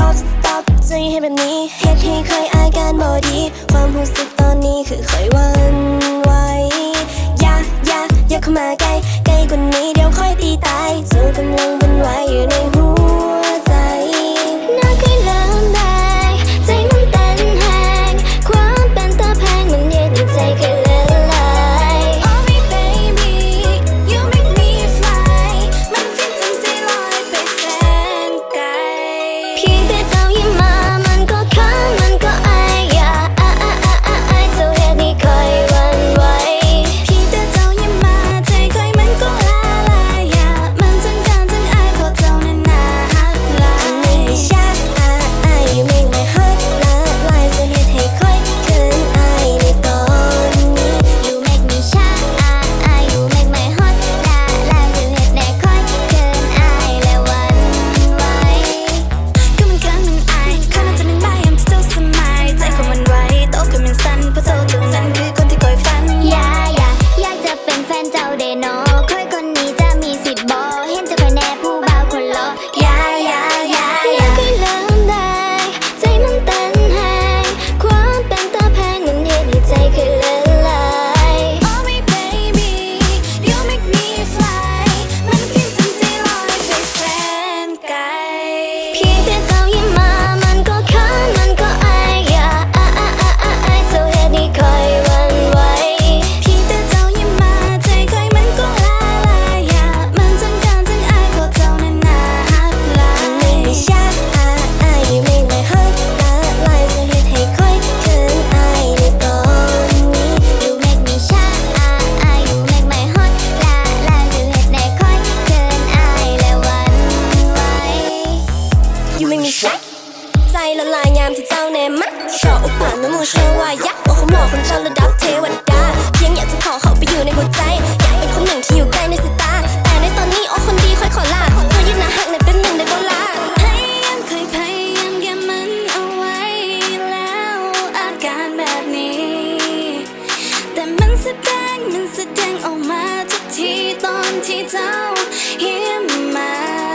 stop stop จะให้แบบนี้เหตุที่เคยอาการบอดี ความรู้สึกตอนนี้คือคอยวัน มีชัใจละลายงามที่เจ้าแนมะชอบอุปานมือเชื่อวายักษ์โอ้ขโมยคนเจ้าระดับเทวดาเพียงอยากจะขอเขาไปอยู่ในหัวใจอยากเป็นคนหนึ่งที่อยู่ใกล้ในสายตา แต่ในตอนนี้โอ้คนดีค่อยขอลาเธอยืนหน้าหักในเป็นหนึ่งได้ก็ลาพยายามเคยพยายามแกมันเอาไว้แล้วอาการแบบนี้ แต่มันแสดงมันแสดงออกมาทุกทีตอนที่เจ้าเยียมมา